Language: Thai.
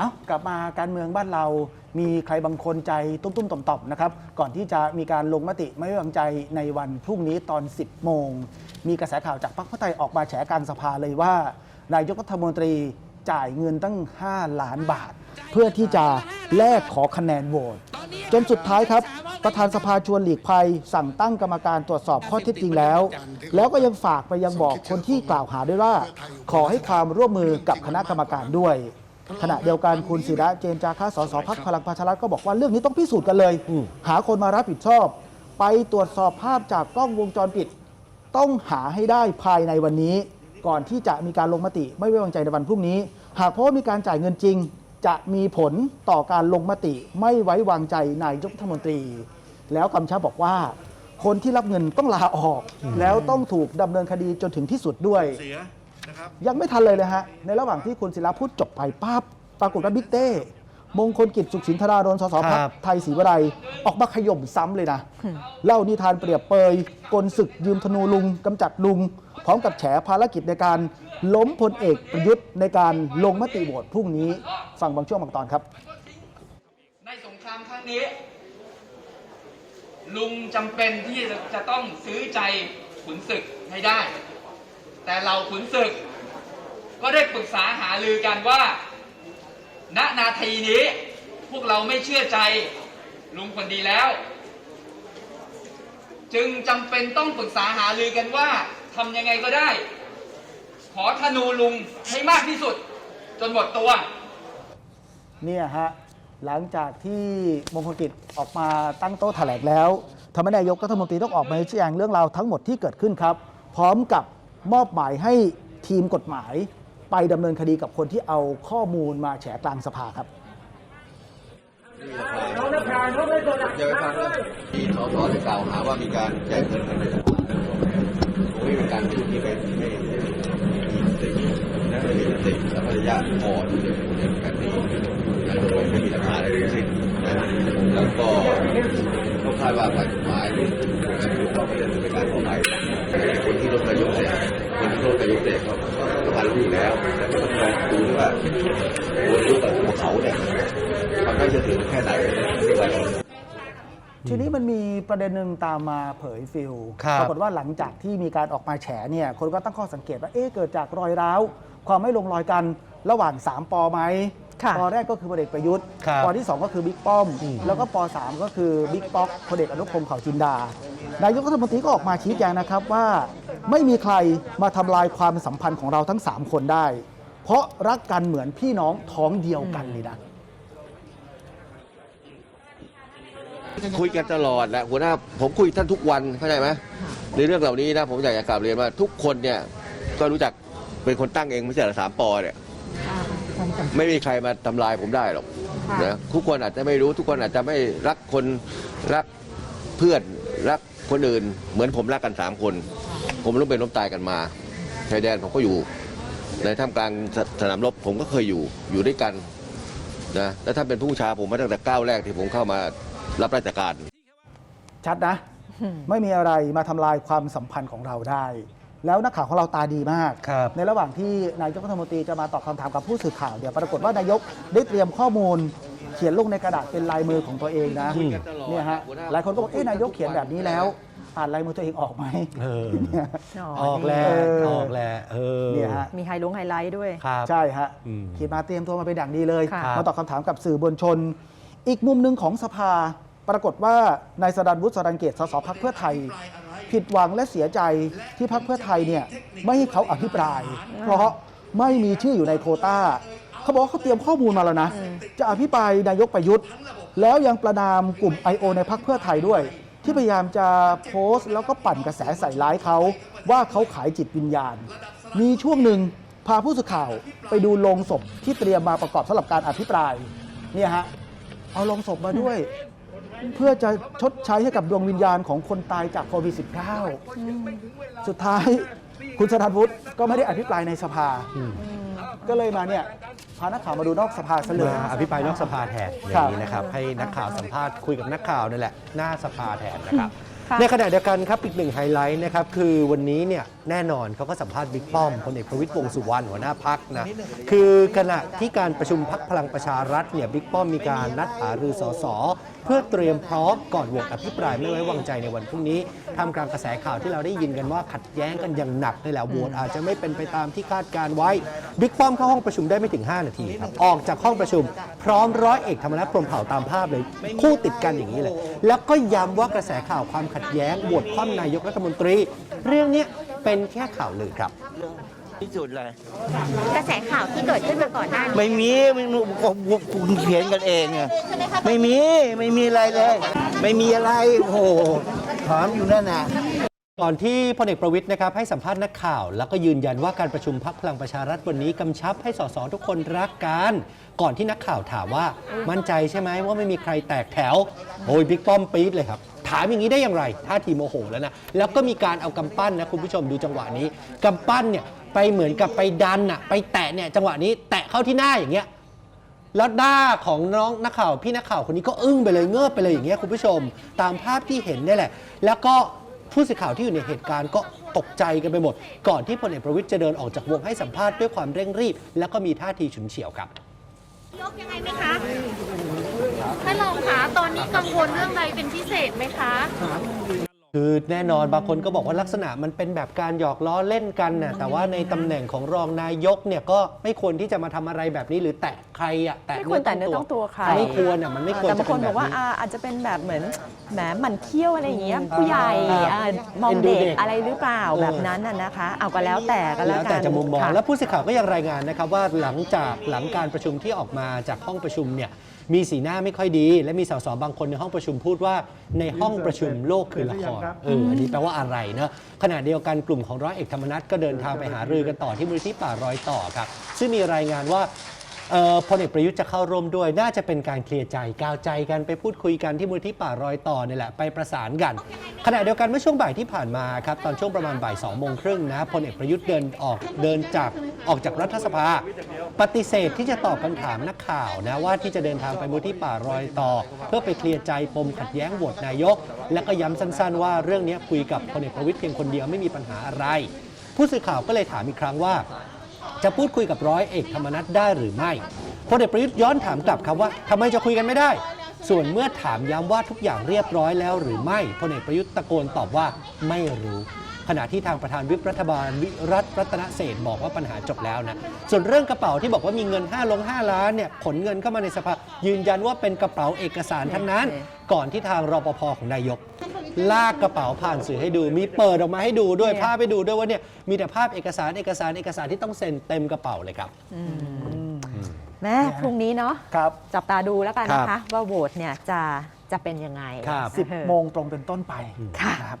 เอากลับมาการเมืองบ้านเรา มีใครบางคนใจตุ้มๆต่อมๆนะครับ ก่อนที่จะมีการลงมติไม่ไว้วางใจในวันพรุ่งนี้ตอน 10 โมง มีกระแสข่าวจากพรรคเพื่อไทยออกมาแฉกลางสภาเลยว่านายกรัฐมนตรีจ่ายเงินตั้ง 5 ล้านบาท เพื่อที่จะแลกขอคะแนนโหวตจนสุดท้ายครับ ประธานสภาชวนหลีกภัย สั่งตั้งกรรมการตรวจสอบข้อเท็จจริงแล้ว แล้วก็ยังฝากไปยังบอกคนที่กล่าวหาด้วยว่า ขอให้ความร่วมมือกับคณะกรรมการด้วย ขณะเดียวกันคุณศิระเจนจาคะสสพักพลังประชารัฐก็บอกว่าเรื่องนี้ต้องพิสูจน์กันเลย หาคนมารับผิดชอบ ไปตรวจสอบภาพจากกล้องวงจรปิด ต้องหาให้ได้ภายในวันนี้ ก่อนที่จะมีการลงมติไม่ไว้วางใจในวันพรุ่งนี้ หากเพราะว่ามีการจ่ายเงินจริง จะมีผลต่อการลงมติไม่ไว้วางใจนายกรัฐมนตรี แล้วกำชับบอกว่าคนที่รับเงินต้องลาออก แล้วต้องถูกดำเนินคดีจนถึงที่สุดด้วยเสี ยนะครับยังไม่ทันเลยเลยฮะ ในระหว่างที่คุณศิลาพูดจบไปปั๊บปรากฏว่าบิ๊กเต้ มงคลกิจสุขสินธารานนท์สสพักครับไทยศรีวรัยออกมาขย่มซ้ำเลยนะ เล่านิทานเปรียบเปยกลศึกยืมธนูลุงกำจัดลุง พร้อมกับแฉภารกิจในการล้มพลเอกประยุทธ์ในการลงมติโหวตพรุ่งนี้ ฟังบางช่วงบางตอนครับ ในสงครามครั้งนี้ ลุงจำเป็นที่จะต้องซื้อใจขุนศึกให้ได้ แต่เราขุนศึก ก็ได้ปรึกษาหารือกันว่า ณนาทีนี้ พวกเราไม่เชื่อใจลุงคนดีแล้ว จึงจำเป็นต้องปรึกษาหารือกันว่าทำยังไงก็ได้ ขอธนูลุงให้มากที่สุด จนหมดตัว เนี่ยฮะ หลังจากที่มงคลกิจออกมาตั้งโต๊ะแถลงแล้วทำให้นายกรัฐมนตรีต้องออกมาชี้แจงเรื่องราวทั้งหมดที่เกิดขึ้นครับ พร้อมกับ มอบหมายให้ทีมกฎหมาย ไปดำเนินคดีกับคนที่เอาข้อมูลมาแฉกลางสภาครับอย่าไปฟังเลยที่สสได้กล่าวหาว่ามีการแจกเงินกันในสกุลไม่เป็นการพูดที่ไม่ไม่ไม่มีสติและไม่มีสติและภรรยาอ่อนที่จะพูดในแบบนี้และโดยไม่มีหลักฐานอะไรทั้งสิ้นนะแล้วก็เขาคาดว่าฝ่ายกฎหมายหรือการถูกต้องเป็นเป็นการขอหมาย รรู้อยู่แล้วแต่ก็ต้องลองดูว่าตัวรู้กับตัวเขาเนี่ยทำให้จะถึงแค่ไหนในวันนี้ทีนี้มันมีประเด็นหนึ่งตามมาเผยฟิลครับปรากฏว่าหลังจากที่มีการออกมาแฉเนี่ย คนก็ตั้งข้อสังเกตว่าเอ๊ะเกิดจากรอยร้าว ความไม่ลงรอยกันระหว่าง 3ปอไหมค่ะปอแรกก็คือพลเอกประยุทธ์ครับปอที่ 2 ก็คือบิ๊กป้อม แล้วก็ปอ3ก็คือบิ๊กป๊อกพลเอกอนุพงศ์เผ่าจินดา นายกรัฐมนตรีก็ออกมาชี้แจงนะครับว่า ไม่มีใครมาทำลายความสัมพันธ์ของเราทั้ง 3 คนได้ เพราะรักกันเหมือนพี่น้องท้องเดียวกันเลยนะ คุยกันตลอดแหละหัวหน้าผมคุยท่านทุกวันเข้าใจไหมในเรื่องเหล่านี้นะผมอยากจะกลับเรียนว่าทุกคนเนี่ยก็รู้จักเป็นคนตั้งเองไม่ใช่หรอสามปอเนี่ยไม่มีใครมาทำลายผมได้หรอกนะทุกคนอาจจะไม่รู้ทุกคนอาจจะไม่รักคนรักเพื่อนรักคนอื่น เหมือนผมรักกันสามคน ผมล้มเป็นล้มตายกันมาชายแดนผมก็อยู่ ในท่ามกลางสสนามรบผมก็เคยอยู่อยู่ด้วยกันนะแล้วท่านเป็นผู้ชาผมมาตั้งแต่ก้าวแรกที่ผมเข้ามารับราชการ ชัดนะ ไม่มีอะไรมาทำลายความสัมพันธ์ของเราได้ แล้วนักข่าวของเราตาดีมากครับในระหว่างที่นายกรัฐมนตรีจะมาตอบคำถามกับผู้สื่อข่าวเดี๋ยวปรากฏว่านายกได้เตรียมข้อมูลเขียนลงในกระดาษเป็นลายมือของตัวเองนะคุยกันตลอดเนี่ยฮะหลายคนก็บอกเอ๊ะนายกเขียนแบบนี้แล้ว อ่านลายมือตัวเองออกไหมเออเนี่ย ออกแล้วเออ ออกแล้วเออเนี่ยฮะ มีไฮลงไฮไลท์ด้วย ครับ ใช่ฮะอืมเขียนมาเตรียมตัวมาเป็นอย่างดีเลย ค่ะ มาตอบคำถามกับสื่อมวลชน อีกมุมหนึ่งของสภา ปรากฏว่านายสรันวุฒิสรันเกตสสพักเพื่อไทย ผิดหวังและเสียใจที่พักเพื่อไทยเนี่ยไม่ให้เขาอภิปราย เพราะไม่มีชื่ออยู่ในโควต้า เขาบอกว่าเขาเตรียมข้อมูลมาแล้วนะ จะอภิปรายนายกประยุทธ์ แล้วยังประนามกลุ่ม I.O. ในพักเพื่อไทยด้วย ที่พยายามจะโพสต์ แล้วก็ปั่นกระแสใส่ร้ายเขาว่าเขาขายจิตวิญญาณ มีช่วงหนึ่งพาผู้สื่อข่าวไปดูโลงศพที่เตรียมมาประกอบสำหรับการอภิปรายเนี่ยฮะเอาโลงศพมาด้วย เพื่อจะชดใช้ให้กับดวงวิญญาณของคนตายจากโควิด -19 สุดท้ายคุณสถานวุฒิก็ไม่ได้อภิปรายในสภา ก็เลยมาเนี่ยพานักข่าวมาดูนอกสภาซะเลย มาอภิปรายนอกสภาแทนอครัย่าบงนี้นะครับ ให้นักข่าวสัมภาษณ์คุยกับนักข่าวนี่แหละหน้าสภาแทนนะครับค่ะในขณะเดียวกันครับอีกหนึ่งไฮไลท์นะครับคือวันนี้เนี่ยแน่นอนเขาก็สัมภาษณ์บิ๊กป้อมพลเอกประวิตยวงษ์สุวรรณหัวหน้าพักนะคือขณะที่การประชุมพักพลังประชารัฐเนี่ยบิ๊กป้อมมีการนัดหารือสสเพื่อเตรียมพร้อมก่อนโหวตอภิปรายไม่ไว้วางใจในวันพรุ่งนี้ทำกลางกระแสข่าวที่เราได้ยินกันว่าขัดแย้งกันอย่างหนักนี่แหละโหวตอาจจะไม่เป็นไปตามที่คาดการไว้บิ๊กป้อมเข้าห้องประชุมได้ไม่ถึง 5 นาทีครับออกจากห้องประชุม พร้อมร้อยเอกธรรมนัฐพรมเผ่าตามภาพเลยคู่ติดกันอย่างนี้เลย แล้วก็ย้ำว่ากระแสข่าวความขัดแย้งโหวตคว่ำนายกรัฐมนตรี เรื่องนี้เป็นแค่ข่าวลือครับ ที่สุดเลย กระแสข่าวที่เกิดขึ้นมาก่อนหน้านี้ไม่มีไม่รู้คุณเขียนกันเองอะไม่มีไม่มีอะไรเลย ไม่มีอะไรโอ้โหถามอยู่นั่นน่ะก่อนที่พลเอกประวิทย์นะครับให้สัมภาษณ์นักข่าว แล้วก็ยืนยันว่าการประชุมพักพลังประชารัฐวันนี้กำชับให้สสทุกคนรักกัน ก่อนที่นักข่าวถามว่ามั่นใจใช่ไหมว่าไม่มีใครแตกแถวโอ้ยบิ๊กป้อมปี๊ดเลยครับ ถามอย่างนี้ได้อย่างไรท่าทีโมโหแล้วนะแล้วก็มีการเอากำปั้นนะคุณผู้ชมดูจังหวะนี้กำปั้นเนี่ย ไปเหมือนกับไปดันอะไปแตะเนี่ยจังหวะนี้แตะเข้าที่หน้าอย่างเงี้ยแล้วหน้าของน้องนักข่าวพี่นักข่าวคนนี้ก็อึ้งไปเลยเงือบไปเลยอย่างเงี้ยคุณผู้ชม ตามภาพที่เห็นนี่แหละ แล้วก็ผู้สื่อข่าวที่อยู่ในเหตุการณ์ก็ตกใจกันไปหมด ก่อนที่พลเอกประวิตยจะเดินออกจากวงให้สัมภาษณ์ด้วยความเร่งรีบ แล้วก็มีท่าทีฉุนเฉียวครับยกยังไงไหมคะท่านรองคะตอนนี้กังวลเรื่องใดเป็นพิเศษไหมคะ คือแน่นอนบางคนก็บอกว่าลักษณะมันเป็นแบบการหยอกล้อเล่นกันน่ะแต่ว่าในตำแหน่งของรองนายกเนี่ยก็ไม่ควรที่จะมาทำอะไรแบบนี้หรือแตะใครอะแตะไม่ควรแตะเนื้อต้องตัวใครไม่ควรอะมันไม่ควรแต่จะบางคเป็นนบแบอกบว่านี้ อ่าอาจจะเป็นแบบเหมือนแหมหมันเคี้ยวอะไรอย่างเงี้ยผู้ใหญ่อ่าอ่ามองเอ็นดูเด็กเด็กอะไรหรือเปล่าเออแบบนั้นน่ะนะคะ เอาก็แล้วแต่ก็แล้วแล้วกัแต่นจะมุมมอง ค่ะ แล้วผู้สื่อข่าวก็ยังรายงานนะครับว่าหลังจากหลังการประชุมที่ออกมาจากห้องประชุมเนี่ย มีสีหน้าไม่ค่อยดี และมีสสบางคนในห้องประชุมพูดว่าในห้องประชุมโลกคือละครเอออันนี้แปลว่าอะไรเนอะขณะเดียวกันกลุ่มของร้อยเอกธรรมนัฐก็เดินทางไปหารือกันต่อที่มูลที่ป่ารอยต่อครับ ซึ่งมีรายงานว่าเอ่อพลเอกประยุทธ์จะเข้าร่วมด้วย น่าจะเป็นการเคลียร์ใจกาวใจกันไปพูดคุยกันที่มูลที่ป่ารอยต่อนี่แหละไปประสานกัน ขณะเดียวกันเมื่อช่วงบ่ายที่ผ่านมาครับตอนช่วงประมาณบ่ายสองโมงครึ่งนะพลเอกประยุทธ์เดินออกเดินจากออกจากรัฐสภา ปฏิเสธที่จะตอบคำถามนักข่าวนะว่าที่จะเดินทางไปมูลที่ป่ารอยต่อ เพื่อไปเคลียร์ใจปมขัดแย้งโหวตนายก และก็ย้ำสั้นๆ ว่าเรื่องนี้คุยกับพลเอกประวิทย์เพียงคนเดียวไม่มีปัญหาอะไร ผู้สื่อข่าวก็เลยถามอีกครั้งว่า จะพูดคุยกับร้อยเอกธรรมนัฐได้หรือไม่พลเอกประยุทธ์ย้อนถามกลับครับว่าทำไมจะคุยกันไม่ได้ ส่วนเมื่อถามย้ำว่าทุกอย่างเรียบร้อยแล้วหรือไม่พลเอกประยุทธ์ตะโกนตอบว่าไม่รู้ ขณะที่ทางประธานวิปรัฐบาลวิรัตรัตนเศรษฐ์บอกว่าปัญหาจบแล้วนะ ส่วนเรื่องกระเป๋าที่บอกว่ามีเงิน5ลง5ล้านเนี่ยขนเงินเข้ามาในสภายืนยันว่าเป็นกระเป๋าเอกสารทั้งนั้น ก่อนที่ทางรปภของนายก ลากกระเป๋าผ่านสื่อให้ดูมีเปิดออกมาให้ดูด้วยเนี่ยภาพให้ดูด้วยว่าเนี่ยมีแต่ภาพเอกสารเอกสารเอกสารที่ต้องเซ็นเต็มกระเป๋าเลยครับแม่พรุ่งนี้เนาะครับจับตาดูแล้วกันนะครัคะบว่าโหวตเนี่ยจะจะเป็นยังไงครับเออ10โมงตรงเป็นต้นไปค่ะนะครับ